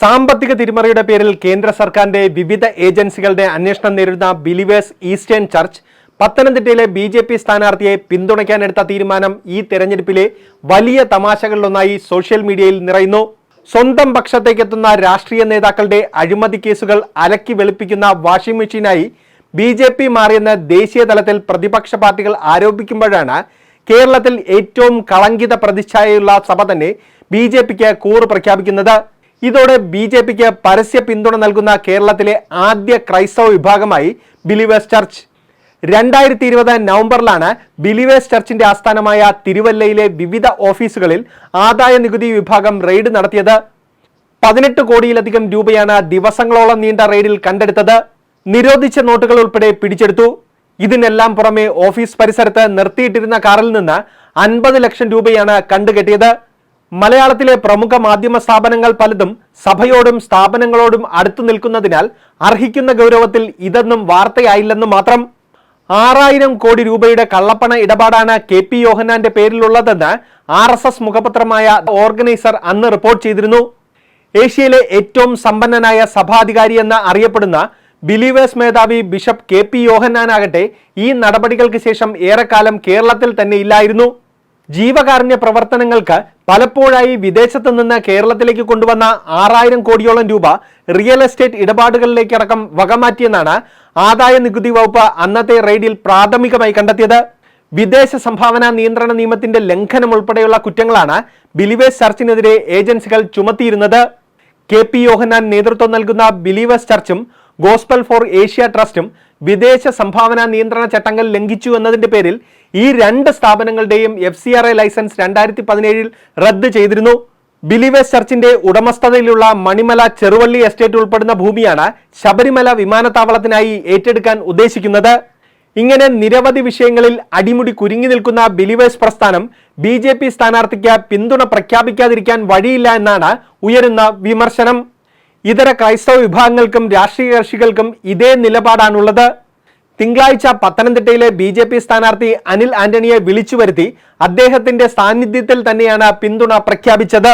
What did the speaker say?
സാമ്പത്തിക തിരിമറിയുടെ പേരിൽ കേന്ദ്ര സർക്കാരിന്റെ വിവിധ ഏജൻസികളുടെ അന്വേഷണം നേരിടുന്ന ബിലിവേഴ്സ് ഈസ്റ്റേൺ ചർച്ച് പത്തനംതിട്ടയിലെ ബി ജെ പി സ്ഥാനാർത്ഥിയെ പിന്തുണയ്ക്കാനെടുത്ത തീരുമാനം ഈ തെരഞ്ഞെടുപ്പിലെ വലിയ തമാശകളിലൊന്നായി സോഷ്യൽ മീഡിയയിൽ നിറയുന്നു. സ്വന്തം പക്ഷത്തേക്കെത്തുന്ന രാഷ്ട്രീയ നേതാക്കളുടെ അഴിമതി കേസുകൾ അലക്കി വെളുപ്പിക്കുന്ന വാഷിംഗ് മെഷീനായി ബി ജെ പി മാറിയെന്ന് ദേശീയ തലത്തിൽ പ്രതിപക്ഷ പാർട്ടികൾ ആരോപിക്കുമ്പോഴാണ് കേരളത്തിൽ ഏറ്റവും കളങ്കിത പ്രതിച്ഛായയുള്ള സഭ തന്നെ ബി ജെ പിക്ക് കൂറ് പ്രഖ്യാപിക്കുന്നത്. ഇതോടെ ബി ജെ പിക്ക് പരസ്യ പിന്തുണ നൽകുന്ന കേരളത്തിലെ ആദ്യ ക്രൈസ്തവ വിഭാഗമായി ബിലീവേഴ്സ് ചർച്ച്. രണ്ടായിരത്തി ഇരുപത് നവംബറിലാണ് ബിലീവേഴ്സ് ചർച്ചിന്റെ ആസ്ഥാനമായ തിരുവല്ലയിലെ വിവിധ ഓഫീസുകളിൽ ആദായ നികുതി വിഭാഗം റെയ്ഡ് നടത്തിയത്. പതിനെട്ട് കോടിയിലധികം രൂപയാണ് ദിവസങ്ങളോളം നീണ്ട റെയ്ഡിൽ കണ്ടെടുത്തത്. നിരോധിച്ച നോട്ടുകൾ ഉൾപ്പെടെ പിടിച്ചെടുത്തു. ഇതിനെല്ലാം പുറമെ ഓഫീസ് പരിസരത്ത് നിർത്തിയിട്ടിരുന്ന കാറിൽ നിന്ന് അൻപത് ലക്ഷം രൂപയാണ് കണ്ടുകെട്ടിയത്. മലയാളത്തിലെ പ്രമുഖ മാധ്യമ സ്ഥാപനങ്ങൾ പലതും സഭയോടും സ്ഥാപനങ്ങളോടും അടുത്തു നിൽക്കുന്നതിനാൽ അർഹിക്കുന്ന ഗൗരവത്തിൽ ഇതൊന്നും വാർത്തയായില്ലെന്ന് മാത്രം. ആറായിരം കോടി രൂപയുടെ കള്ളപ്പണ ഇടപാടാണ് കെ പി യോഹന്നാന്റെ പേരിലുള്ളതെന്ന് ആർ എസ് എസ് മുഖപത്രമായ ഓർഗനൈസർ അന്ന് റിപ്പോർട്ട് ചെയ്തിരുന്നു. ഏഷ്യയിലെ ഏറ്റവും സമ്പന്നനായ സഭാധികാരി എന്ന് അറിയപ്പെടുന്ന ബിലീവേഴ്സ് മേധാവി ബിഷപ്പ് കെ പി യോഹന്നാനാകട്ടെ ഈ നടപടികൾക്ക് ശേഷം ഏറെക്കാലം കേരളത്തിൽ തന്നെ ഇല്ലായിരുന്നു. ജീവകാരുണ്യ പ്രവർത്തനങ്ങൾക്ക് പലപ്പോഴായി വിദേശത്ത് നിന്ന് കേരളത്തിലേക്ക് കൊണ്ടുവന്ന ആറായിരം കോടിയോളം രൂപ റിയൽ എസ്റ്റേറ്റ് ഇടപാടുകളിലേക്കടക്കം വകമാറ്റിയെന്നാണ് ആദായ നികുതി വകുപ്പ് അന്നത്തെ റെയ്ഡിൽ പ്രാഥമികമായി കണ്ടെത്തിയത്. വിദേശ സംഭാവന നിയന്ത്രണ നിയമത്തിന്റെ ലംഘനം ഉൾപ്പെടെയുള്ള കുറ്റങ്ങളാണ് ബിലീവേഴ്സ് ചർച്ചിനെതിരെ ഏജൻസികൾ ചുമത്തിയിരുന്നത്. കെ പി യോഹന്നാൻ നേതൃത്വം നൽകുന്ന ബിലീവേഴ്സ് ചർച്ചും ഗോസ്പൽ ഫോർ ഏഷ്യ ട്രസ്റ്റും വിദേശ സംഭാവന നിയന്ത്രണ ചട്ടങ്ങൾ ലംഘിച്ചു എന്നതിന്റെ പേരിൽ ഈ രണ്ട് സ്ഥാപനങ്ങളുടെയും F C R I licence രണ്ടായിരത്തി പതിനേഴിൽ റദ്ദ് ചെയ്തിരുന്നു. ബിലീവേഴ്സ് ചർച്ചിന്റെ ഉടമസ്ഥതയിലുള്ള മണിമല ചെറുവള്ളി എസ്റ്റേറ്റ് ഉൾപ്പെടുന്ന ഭൂമിയാണ് ശബരിമല വിമാനത്താവളത്തിനായി ഏറ്റെടുക്കാൻ ഉദ്ദേശിക്കുന്നത്. ഇങ്ങനെ നിരവധി വിഷയങ്ങളിൽ അടിമുടി കുരുങ്ങി നിൽക്കുന്ന ബിലീവേഴ്സ് പ്രസ്ഥാനം ബി ജെ പി സ്ഥാനാർത്ഥിക്ക് പിന്തുണ പ്രഖ്യാപിക്കാതിരിക്കാൻ വഴിയില്ല എന്നാണ് ഉയരുന്ന വിമർശനം. ഇതര ക്രൈസ്തവ വിഭാഗങ്ങൾക്കും രാഷ്ട്രീയ കക്ഷികൾക്കും ഇതേ നിലപാടാണുള്ളത്. തിങ്കളാഴ്ച പത്തനംതിട്ടയിലെ ബി ജെ പി സ്ഥാനാർത്ഥി അനിൽ ആന്റണിയെ വിളിച്ചു വരുത്തി അദ്ദേഹത്തിന്റെ സാന്നിധ്യത്തിൽ തന്നെയാണ് പിന്തുണ പ്രഖ്യാപിച്ചത്.